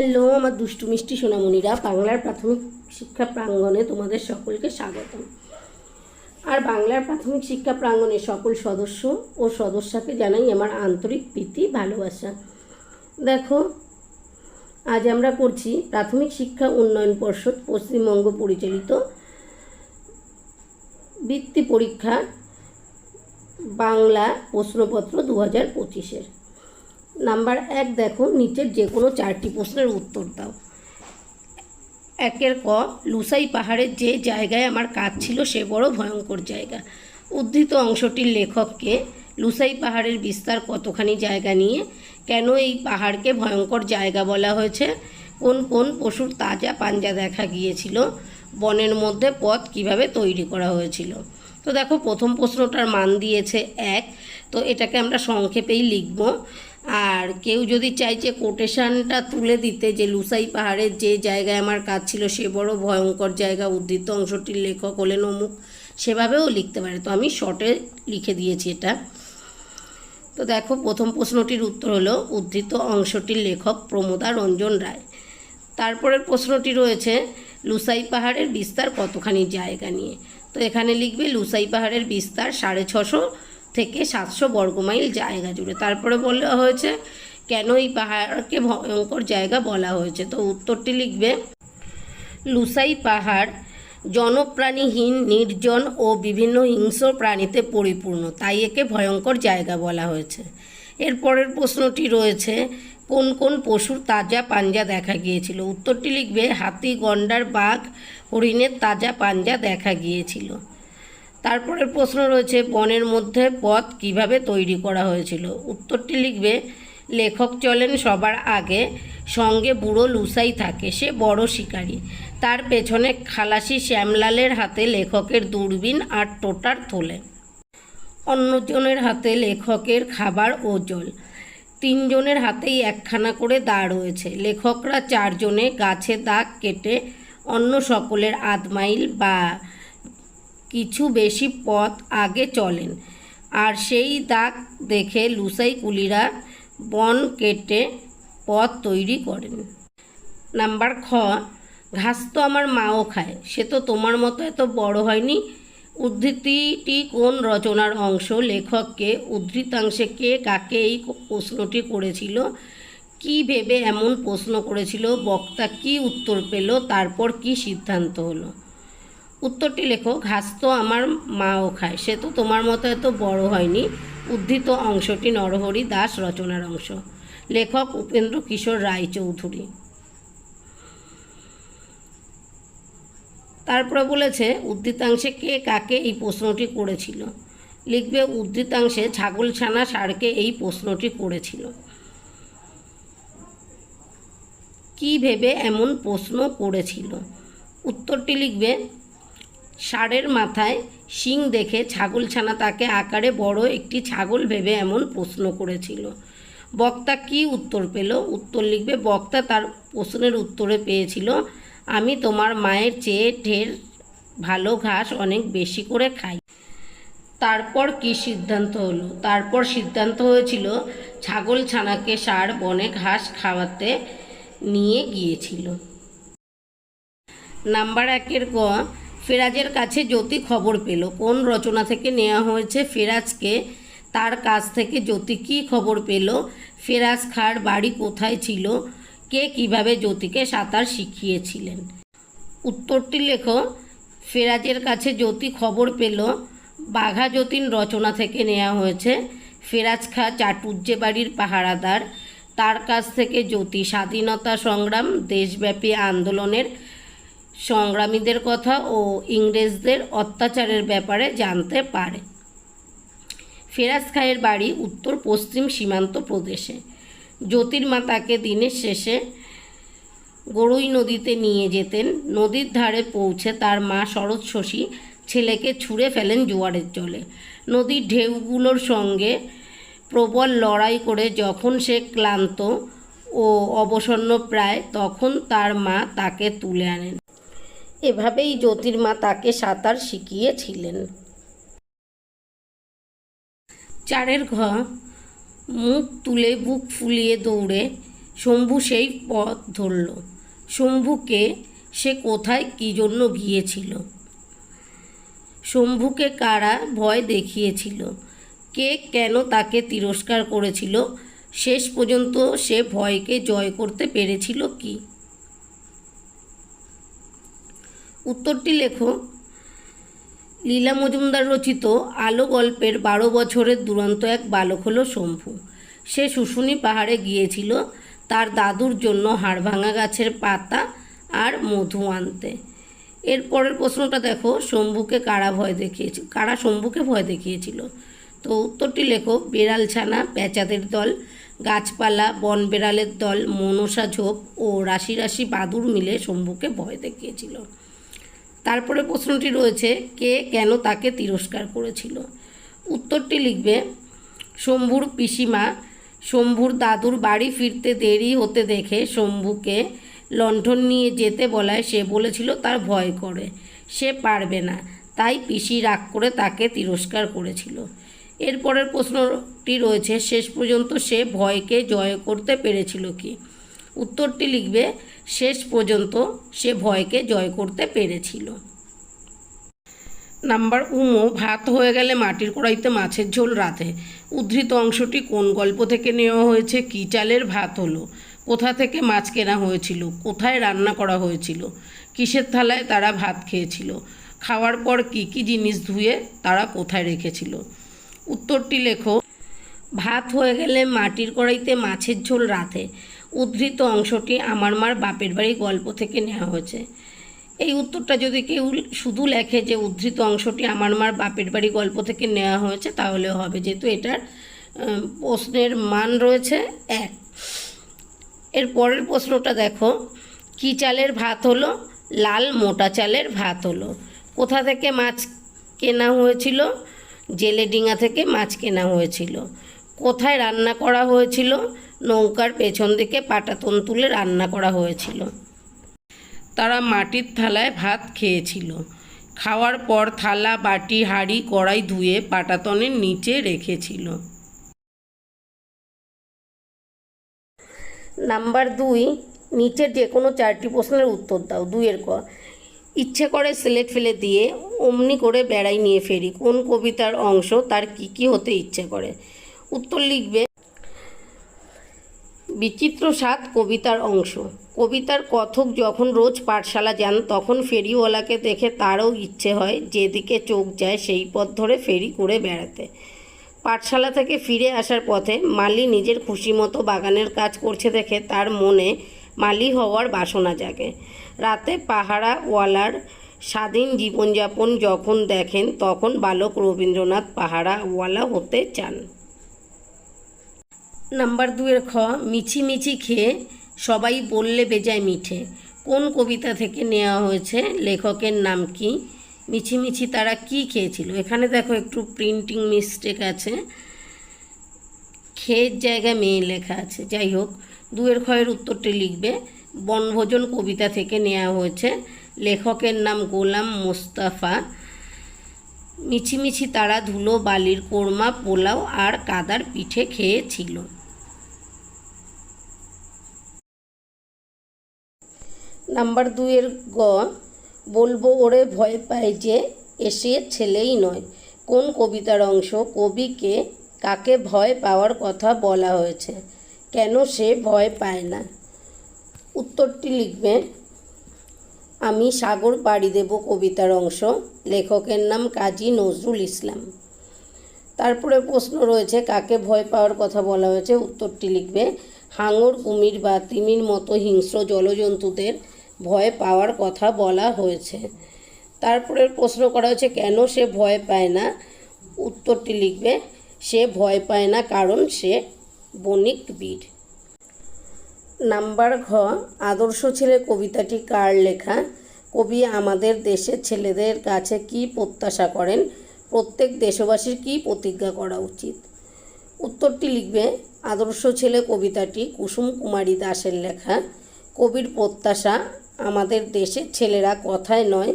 Hello, আমার দুষ্টু মিষ্টি সোনামণিরা, বাংলার প্রাথমিক শিক্ষা প্রাঙ্গণে তোমাদের সকলকে স্বাগতম। আর বাংলার প্রাথমিক শিক্ষা প্রাঙ্গণের সকল সদস্য ও সদস্যকে জানাই আমার আন্তরিক প্রীতি, ভালোবাসা। দেখো, আজ আমরা করছি প্রাথমিক শিক্ষা উন্নয়ন পর্ষদ পশ্চিমবঙ্গ পরিচালিত বৃত্তি পরীক্ষা বাংলা প্রশ্নপত্র দু হাজার পঁচিশের। নাম্বার এক দেখো, নিচের যে কোনো চারটি প্রশ্নের উত্তর দাও। একের ক, লুসাই পাহাড়ের যে জায়গায় আমার কাজ ছিল সে বড় ভয়ঙ্কর জায়গা। উদ্ধৃত অংশটির লেখককে লুসাই পাহাড়ের বিস্তার কতখানি জায়গা নিয়ে, কেন এই পাহাড়কে ভয়ঙ্কর জায়গা বলা হয়েছে, কোন কোন পশুর তাজা পাঞ্জা দেখা গিয়েছিল, বনের মধ্যে পথ কীভাবে তৈরি করা হয়েছিল। তো দেখো, প্রথম প্রশ্নটার মান দিয়েছে এক, তো এটাকে আমরা সংক্ষেপেই লিখব। আর কেউ যদি চাইছে কোটেশনটা তুলে দিতে যে লুসাই পাহাড়ের যে জায়গায় আমার কাজ ছিল, সে বড় ভয়ঙ্কর জায়গা, উদ্ধৃত অংশটির লেখক হলেন অমুক, সেভাবেও লিখতে পারে। তো আমি শর্টে লিখে দিয়েছি এটা। তো দেখো, প্রথম প্রশ্নটির উত্তর হলো, উদ্ধৃত অংশটির লেখক প্রমোদা রঞ্জন রায়। তারপরের প্রশ্নটি রয়েছে, লুসাই পাহাড়ের বিস্তার কতখানি জায়গা নিয়ে? তো এখানে লিখবে, লুসাই পাহাড়ের বিস্তার সাড়ে ছশো থেকে সাতশো বর্গমাইল জায়গা জুড়ে। তারপরে বলা হয়েছে, কেন এই পাহাড়কে ভয়ঙ্কর জায়গা বলা হয়েছে? তো উত্তরটি লিখবে, লুসাই পাহাড় জনপ্রাণীহীন, নির্জন ও বিভিন্ন হিংস্র প্রাণীতে পরিপূর্ণ, তাই একে ভয়ঙ্কর জায়গা বলা হয়েছে। এরপরের প্রশ্নটি রয়েছে, কোন কোন পশুর তাজা পাঞ্জা দেখা গিয়েছিল? উত্তরটি লিখবে, হাতি, গন্ডার, বাঘ, হরিণের তাজা পাঞ্জা দেখা গিয়েছিল। তারপরের প্রশ্ন রয়েছে, বনের মধ্যে পথ কীভাবে তৈরি করা হয়েছিল? উত্তরটি লিখবে, লেখক চলেন সবার আগে, সঙ্গে বুড়ো লুসাই থাকে, সে বড় শিকারী। তার পেছনে খালাসি শ্যামলালের হাতে লেখকের দূরবীন আর টোটার থলে। অন্যজনের হাতে লেখকের খাবার ও জল। তিনজনের হাতেই একখানা করে দা রয়েছে। লেখকরা চারজনে গাছে দাগ কেটে অন্য সকলের আধ মাইল বা কিছু বেশি পথ আগে চলেন। আর সেই দাগ দেখে লুসাই কুলিরা বন কেটে পথ তৈরি করেন। নাম্বার খ, ঘাস তো আমার মাও খায়, সে তো তোমার মতো এত বড় হয়নি? উদ্ধৃতিটি কোন রচনার অংশ? লেখককে, উদ্ধৃতাংশে কে কাকে এই প্রশ্নটি করেছিল? কি ভেবে এমন প্রশ্ন করেছিল? বক্তা কি উত্তর পেল? তারপর কি সিদ্ধান্ত হলো? উত্তরটি লেখো, ঘাস তো আমার মাও খায়, সে তো তোমার মতো এত বড় হয়নি, উদ্ধৃত অংশটি নরহরি দাস রচনার অংশ। লেখক উপেন্দ্র কিশোর রায়চৌধুরী। তারপরে বলেছে, উদ্ধৃতাংশে কে কাকে এই প্রশ্নটি করেছিল? লিখবে, উদ্ধৃতাংশে ছাগলছানা সারকে এই প্রশ্নটি করেছিল। কি ভেবে এমন প্রশ্ন করেছিল? উত্তরটি লিখবে ষাঁড়ের মাথায় শিং দেখে ছাগলছানা তাকে আকারে বড় একটি ছাগল ভেবে এমন প্রশ্ন করেছিল। বক্তা কি উত্তর পেল? উত্তর লিখবে, বক্তা তার প্রশ্নের উত্তরে পেয়েছিল, আমি তোমার মায়ের চেয়ে ঢের ভালো ঘাস অনেক বেশি করে খাই। তারপর কি সিদ্ধান্ত হলো? তারপর সিদ্ধান্ত হয়েছিল ছাগল ছানাকে সার বনে ঘাস খাওয়াতে নিয়ে গিয়েছিল। নাম্বার একের ক ফেরাজের কাছে জ্যোতি খবর পেল। কোন রচনা থেকে নেওয়া হয়েছে ফেরাজকে? তার কাছ থেকে জ্যোতি কী খবর পেল? ফেরাজ খার বাড়ি কোথায় ছিল? কে কীভাবে জ্যোতিকে সাঁতার শিখিয়েছিলেন? উত্তরটি লেখো। ফেরাজের কাছে জ্যোতি খবর পেল। বাঘা যতীন রচনা থেকে নেওয়া হয়েছে। ফেরাজ খা চাটুজ্জে বাড়ির পাহারাদার। তার কাছ থেকে জ্যোতি স্বাধীনতা সংগ্রাম, দেশব্যাপী আন্দোলনের সংগ্রামীদের কথা ও ইংরেজদের অত্যাচারের ব্যাপারে জানতে পারে। ফেরাজ খায়ের বাড়ি উত্তর পশ্চিম সীমান্ত প্রদেশে। জ্যোতির্মা তাকে দিনের শেষে গড়ই নদীতে নিয়ে যেতেন। নদীর ধারে পৌঁছে তার মা শরৎ শশী ছেলেকে ছুঁড়ে ফেলেন জোয়ারের জলে। নদীর ঢেউগুলোর সঙ্গে প্রবল লড়াই করে যখন সে ক্লান্ত ও অবসন্ন প্রায়, তখন তার মা তাকে তুলে আনেন। এভাবেই জ্যোতির্মা তাকে সাঁতার শিখিয়েছিলেন। চারের ঘ, মুখ তুলে বুক ফুলিয়ে দৌড়ে, শম্ভু সেই পথ ধরল। শম্ভুকে সে কোথায়, কী জন্য গিয়েছিল? শম্ভুকে কারা ভয় দেখিয়েছিল? কে কেন তাকে তিরস্কার করেছিল? শেষ পর্যন্ত সে ভয়কে জয় করতে পেরেছিল কি? উত্তরটি লেখো। লীলা মজুমদার রচিত আলো গল্পের বারো বছরের দুরন্ত এক বালক হলো শম্ভু। সে শুশুনি পাহাড়ে গিয়েছিল, তার দাদুর জন্য হাড়ভাঙা গাছের পাতা আর মধু আনতে। এর পরের প্রশ্নটা দেখো, শম্ভুকে কারা ভয় দেখিয়েছিল কারা শম্ভুকে ভয় দেখিয়েছিল? তো উত্তরটি লেখো, বেড়াল ছানা, পেঁচাদের দল, গাছপালা, বন বেড়ালের দল, মনসা ঝোপ ও রাশি রাশি বাদুর মিলে শম্ভুকে ভয় দেখিয়েছিল। তারপরে প্রশ্নটি রয়েছে, কে কেন তাকে তিরস্কার করেছিল? উত্তরটি লিখবে, শম্ভুর পিসিমা, শম্ভুর দাদুর বাড়ি ফিরতে দেরি হতে দেখে শম্ভুকে লণ্ঠন নিয়ে যেতে বলায় সে বলেছিল, তার ভয় করে, সে পারবে না। তাই পিসি রাগ করে তাকে তিরস্কার করেছিল। এরপরের প্রশ্নটি রয়েছে, শেষ পর্যন্ত সে ভয়কে জয় করতে পেরেছিল কি? উত্তরটি লিখবে, শেষ পর্যন্ত সে ভয়কে জয় করতে পেরেছিল। নাম্বার উমো, ভাত হয়ে গেলে মাটির কড়াইতে মাছের ঝোল রাতে উদ্ধৃত অংশটি কোন গল্প থেকে নেওয়া হয়েছে? কী চালের ভাত হলো? কোথা থেকে মাছ কেনা হয়েছিল? কোথায় রান্না করা হয়েছিল? কিসের থালায় তারা ভাত খেয়েছিল? খাওয়ার পর কী কী জিনিস ধুয়ে তারা কোথায় রেখেছিল? উত্তরটি লেখো, ভাত হয়ে গেলে মাটির কড়াইতে মাছের ঝোল রাতে উদ্ধৃত অংশটি আমার মার বাপের বাড়ি গল্প থেকে নেওয়া হয়েছে। এই উত্তরটা যদি কেউ শুধু লেখে যে উদ্ধৃত অংশটি আমার মার বাপের বাড়ি গল্প থেকে নেওয়া হয়েছে তাহলেও হবে। যেহেতু এটার প্রশ্নের মান রয়েছে এক। এর পরের প্রশ্নটা দেখো, কী চালের ভাত হলো? লাল মোটা চালের ভাত হলো। কোথা থেকে মাছ কেনা হয়েছিল? জেলে ডিঙা থেকে মাছ কেনা হয়েছিল। কোথায় রান্না করা হয়েছিল? নৌকার পেছন দিকে পাটাতন তুলে রান্না করা হয়েছিল। তারা মাটির থালায় ভাত খেয়েছিল। খাওয়ার পর থালা, বাটি, হাঁড়ি, কড়াই ধুয়ে পাটাতনের নিচে রেখেছিল। নাম্বার দুই নিচের যে কোনো চারটি প্রশ্নের উত্তর দাও। দুইয়ের ক, ইচ্ছে করে সিলেট ফেলে দিয়ে অমনি করে বেড়াই নিয়ে ফেরি। কোন কবিতার অংশ তার কি কি হতে ইচ্ছে করে? উত্তর লিখবে, বিচিত্র স্বাদ কবিতার অংশ। কবিতার কথক যখন রোজ পাঠশালা যান, তখন ফেরিওয়ালাকে দেখে তারও ইচ্ছে হয় যেদিকে চোখ যায় সেই পথ ধরে ফেরি করে বেড়াতে। পাঠশালা থেকে ফিরে আসার পথে মালি নিজের খুশি মতো বাগানের কাজ করছে দেখে তার মনে মালি হওয়ার বাসনা জাগে। রাতে পাহারাওয়ালার স্বাধীন জীবনযাপন যখন দেখেন, তখন বালক রবীন্দ্রনাথ পাহারাওয়ালা হতে চান। নাম্বার দুয়ের খ, মিছি মিছি খেয়ে সবাই বললে বেজায় মিঠে। কোন কবিতা থেকে নেওয়া হয়েছে? লেখকের নাম কি? মিছি মিছি তারা কি খেয়েছিল? এখানে দেখো একটু প্রিন্টিং মিস্টেক আছে। খেয়ের জায়গায় মেয়ে লেখা আছে। যাই হোক, দুয়ের ক্ষয়ের উত্তরটি লিখবে। বনভোজন কবিতা থেকে নেওয়া হয়েছে। লেখকের নাম গোলাম মোস্তাফা। মিছিমিছি তারা ধুলো, বালির কোরমা, পোলাও আর কাদার পিঠে খেয়েছিল। নাম্বার দুইয়ের গ, বলব ওরে ভয় পায় যে এসে ছেলেই নয়। কোন কবিতার অংশ? কবিকে কাকে ভয় পাওয়ার কথা বলা হয়েছে? কেন সে ভয় পায় না? উত্তরটি লিখবে, আমি সাগর পাড়ি দেব কবিতার অংশ। লেখকের নাম কাজী নজরুল ইসলাম। তারপরে প্রশ্ন রয়েছে, কাকে ভয় পাওয়ার কথা বলা হয়েছে? উত্তরটি লিখবে, হাঙর কুমির বা তিমির মতো হিংস্র জলজন্তুদের ভয় পাওয়ার কথা বলা হয়েছে। তারপরে প্রশ্ন করা হয়েছে, কেন সে ভয় পায় না? উত্তরটি লিখবে, সে ভয় পায় না কারণ সে বণিক বীর। নাম্বার ঘ, আদর্শ ছেলে কবিতাটি কার লেখা? কবি আমাদের দেশের ছেলেদের কাছে কি প্রত্যাশা করেন? প্রত্যেক দেশবাসীর কি প্রতিজ্ঞা করা উচিত? উত্তরটি লিখবে, আদর্শ ছেলে কবিতাটি কুসুম কুমারী দাসের লেখা। কবির প্রত্যাশা আমাদের দেশের ছেলেরা কথায় নয়,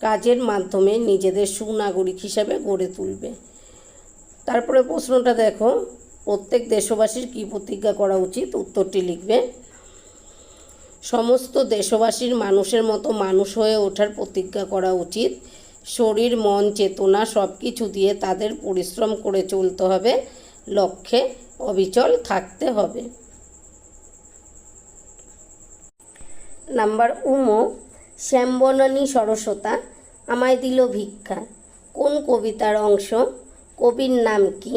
কাজের মাধ্যমে নিজেদের সুনাগরিক হিসাবে গড়ে তুলবে। তারপরে প্রশ্নটা দেখো, প্রত্যেক দেশবাসীর কী প্রতিজ্ঞা করা উচিত? উত্তরটি লিখবে, সমস্ত দেশবাসীর মানুষের মতো মানুষ হয়ে ওঠার প্রতিজ্ঞা করা উচিত। শরীর, মন, চেতনা সব কিছু দিয়ে তাদের পরিশ্রম করে চলতে হবে। লক্ষ্যে অবিচল থাকতে হবে। নাম্বার উমো শ্যামবনানী সরস্বতা, আমায় দিল ভিক্ষা। কোন কবিতার অংশ? কবির নাম কি?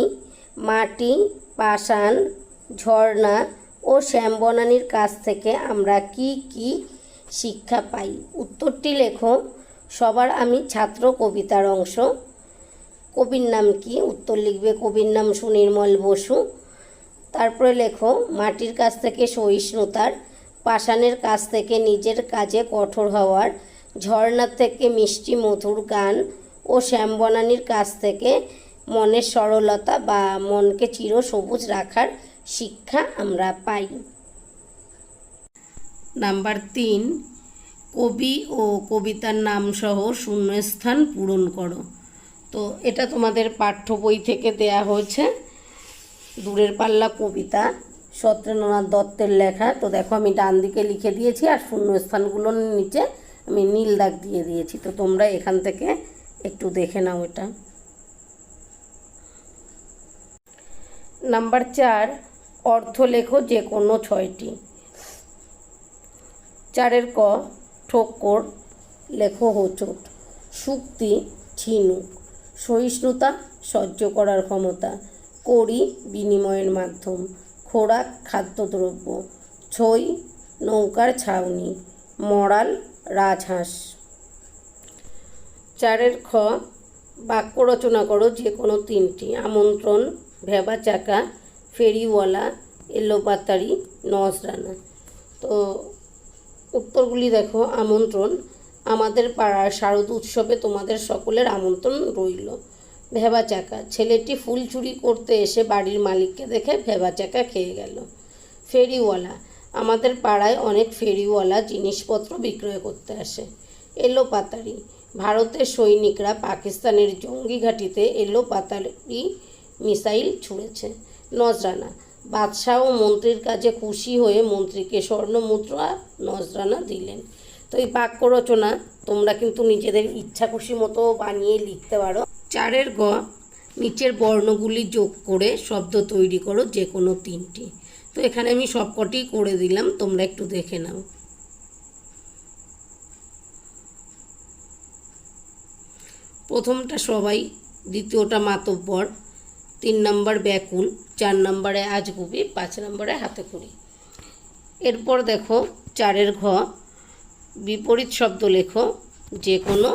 মাটি, পাষাণ, ঝর্ণা ও শ্যামবনানীর কাছ থেকে আমরা কি কি শিক্ষা পাই? উত্তরটি লেখো। সবার আমি ছাত্র কবিতার অংশ। কবির নাম কি? উত্তর লিখবে কবির নাম সুনির্মল বসু। তারপরে লেখো, মাটির কাছ থেকে সহিষ্ণুতার পাষাণের কাছ থেকে নিজের কাজে কঠোর হওয়ার ঝর্ণার থেকে মিষ্টি মধুর গান ও শ্যামবনানীর কাছ থেকে মনের সরলতা বা মনকে চির সবুজ রাখার শিক্ষা আমরা পাই। নাম্বার তিন, কবি ও কবিতার নাম সহ শূন্যস্থান পূরণ করো। তো এটা তোমাদের পাঠ্য বই থেকে দেয়া হয়েছে। দূরের পাল্লা কবিতা। সত্যেন্দ্রনাথ দত্তের লেখা। তো দেখো আমি ডান দিকে লিখে দিয়েছি আর শূন্যস্থানগুলোর নিচে আমি নীল দাগ দিয়ে দিয়েছি। তো তোমরা এখান থেকে একটু দেখে নাও এটা। নাম্বার চার, অর্থ লেখো যে কোনো ছয়টি। চারের ক ঠোক্কর লেখো হোঁচট। শুক্তি ঝিনুক সহিষ্ণুতা, সহ্য করার ক্ষমতা। করি, বিনিময়ের মাধ্যম। খোরাক খাদ্যদ্রব্য, ছই, নৌকার ছাউনি মরাল রাজহাঁস। চারের খ, বাক্য রচনা করো যে কোনো তিনটি। আমন্ত্রণ, ভেবা চাকা, ফেরিওয়ালা এলোপাতারি নজরানা। তো উত্তরগুলি দেখো, আমন্ত্রণ। আমাদের পাড়ার শারদ উৎসবে তোমাদের সকলের আমন্ত্রণ রইল। ভেবা চাকা। ছেলেটি ফুল চুরি করতে এসে বাড়ির মালিককে দেখে ভেবা চাকা খেয়ে গেল। ফেরিওয়ালা। আমাদের পাড়ায় অনেক ফেরিওয়ালা জিনিসপত্র বিক্রয় করতে আসে। এলো পাতারি। ভারতের সৈনিকরা পাকিস্তানের জঙ্গি ঘাঁটিতে এলো পাতারি মিসাইল ছুঁড়েছে। নজরানা। বাদশাহ ও মন্ত্রীর কাছে খুশি হয়ে মন্ত্রীকে স্বর্ণ মুদ্রা নজরানা দিলেন। তো এই বাক্য রচনা তোমরা কিন্তু নিজেদের ইচ্ছা খুশি মতো বানিয়ে লিখতে পারো। চারের গ, নিচের বর্ণগুলি যোগ করে শব্দ তৈরি করো যে কোনো তিনটি। তো এখানে আমি সবকটি করে দিলাম, তোমরা একটু দেখে নাও। প্রথমটা সবাই, দ্বিতীয়টা মাতব্বর, তিন নম্বর ব্যাকুল, চার নম্বরে আজগুবি, পাঁচ নম্বরে হাতে খড়ি এরপর দেখো, চারের ঘ, বিপরীত শব্দ লেখো যে কোনো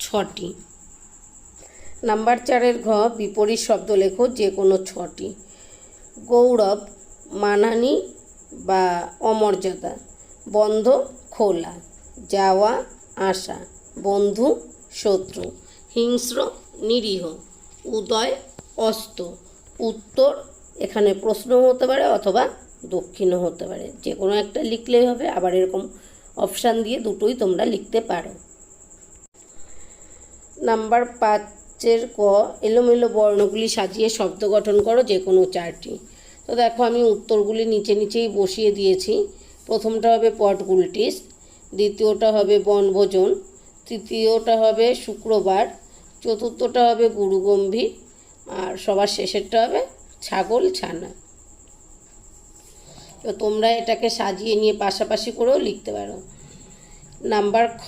ছটি। নাম্বার চারের ঘ, বিপরীত শব্দ লেখো যে কোনো ছটি। গৌরব মানহানি বা অমর্যাদা। বন্ধ, খোলা। যাওয়া, আসা। বন্ধু, শত্রু। হিংস্র, নিরীহ। উদয়, অস্ত। উত্তর, এখানে প্রশ্ন হতে পারে অথবা দক্ষিণও হতে পারে। যে কোনো একটা লিখলেই হবে, আবার এরকম অপশান দিয়ে দুটোই তোমরা লিখতে পারো। নাম্বার পাঁচের ক এলোমেলো বর্ণগুলি সাজিয়ে শব্দ গঠন করো যে কোনো চারটি। তো দেখো আমি উত্তরগুলি নিচে নিচেই বসিয়ে দিয়েছি। প্রথমটা হবে পটগুলটিস দ্বিতীয়টা হবে বনভোজন, তৃতীয়টা হবে শুক্রবার, চতুর্থটা হবে গুরুগম্ভীর, আর সবার শেষেরটা হবে ছাগল ছানা। তো তোমরা এটাকে সাজিয়ে নিয়ে পাশাপাশি করেও লিখতে পারো। নাম্বার খ,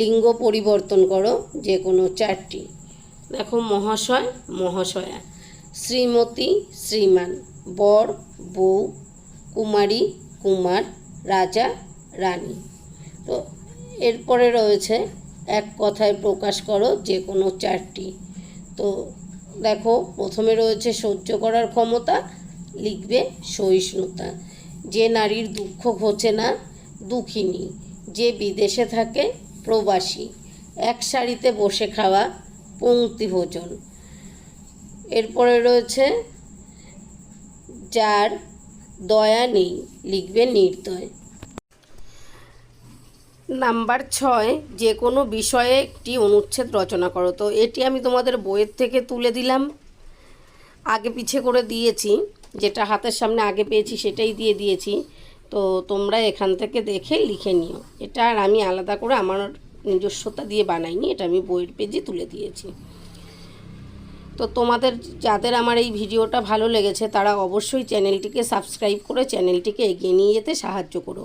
লিঙ্গ পরিবর্তন করো যে কোনো চারটি। দেখো মহাশয়, মহাশয়া। শ্রীমতী, শ্রীমান, বর, বউ, কুমারী, কুমার, রাজা, রানী। তো এরপরে রয়েছে, এক কথায় প্রকাশ করো যে কোনো চারটি। তো দেখো, প্রথমে রয়েছে সহ্য করার ক্ষমতা, লিখবে সহিষ্ণুতা। যে নারীর দুঃখ ঘোচে না, দুঃখিনী। যে বিদেশে থাকে, প্রবাসী। এক শাড়িতে বসে খাওয়া পঙ্ক্তি ভোজন। এরপরে রয়েছে, যার দয়া নেই, লিখবে নির্দয়। নাম্বার ছয়, যে কোনো বিষয়ে একটি অনুচ্ছেদ রচনা করো। তো এটি আমি তোমাদের বইয়ের থেকে তুলে দিলাম। আগে পিছে করে দিয়েছি, যেটা হাতের সামনে আগে পেয়েছি সেটাই দিয়ে দিয়েছি। তো তোমরা এখান থেকে দেখে লিখে নিও। এটা আর আমি আলাদা করে আমার নিজস্বতা দিয়ে বানাইনি, এটা আমি বইয়ের পেজে তুলে দিয়েছি। তো তোমাদের যাদের আমার এই ভিডিওটা ভালো লেগেছে, তারা অবশ্যই চ্যানেলটিকে সাবস্ক্রাইব করে চ্যানেলটিকে এগিয়ে নিয়ে যেতে সাহায্য করো।